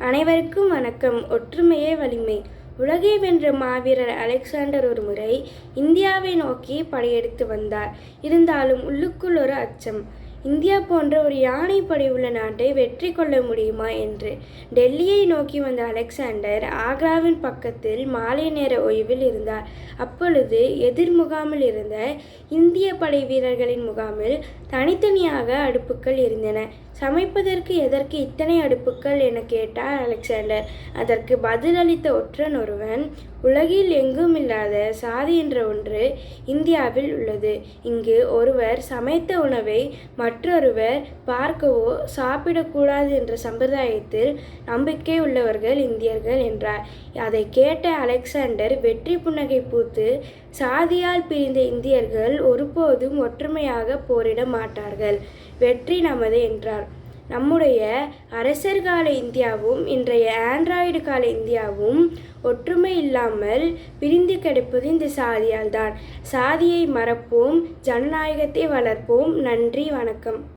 அனைவருக்கும் வணக்கம். ஒற்றுமையே வலிமை. உலகை வென்ற மாவீரர் அலெக்சாண்டர் ஒரு முறை இந்தியாவை நோக்கி படையெடுத்து வந்தார். இருந்தாலும் உள்ளுக்குள் ஒரு அச்சம். இந்தியா போன்ற ஒரு யானைப்படை உள்ள நாட்டை வெற்றி கொள்ள முடியுமா என்று. டெல்லியை நோக்கி வந்த அலெக்சாண்டர் ஆக்ராவின் பக்கத்தில் மாலை நேர ஓய்வில் இருந்தார். அப்பொழுது எதிர் முகாமில் இருந்த இந்திய படை வீரர்களின் முகாமில் தனித்தனியாக அடுப்புகள் இருந்தன சமைப்பதற்கு எதற்கு இத்தனை அடுப்புகள் என கேட்டார் அலெக்சாண்டர். அதற்கு பதிலளித்த ஒற்றன் ஒருவன் உலகில் எங்கும் இல்லாத சாதி என்ற ஒன்று இந்தியாவில் உள்ளது. இங்கு ஒருவர் சமைத்த உணவை மற்றொருவர் பார்க்கவோ சாப்பிடக்கூடாது என்ற சம்பிரதாயத்தில் நம்பிக்கை உள்ளவர்கள் இந்தியர்கள் என்றார். அதை கேட்ட அலெக்சாண்டர் வெற்றி புன்னகை பூத்து சாதியால் பிரிந்த இந்தியர்கள் ஒருபோதும் ஒற்றுமையாக போரிட மாட்டார்கள். வெற்றி நமது என்றார். நம்முடைய அரசர் கால இந்தியாவும் இன்றைய ஆண்ட்ராய்டு கால இந்தியாவும் ஒற்றுமை இல்லாமல் பிரிந்து கிடப்பது இந்த சாதியால் தான் சாதியை மறப்போம் ஜனநாயகத்தை வளர்ப்போம். நன்றி வணக்கம்.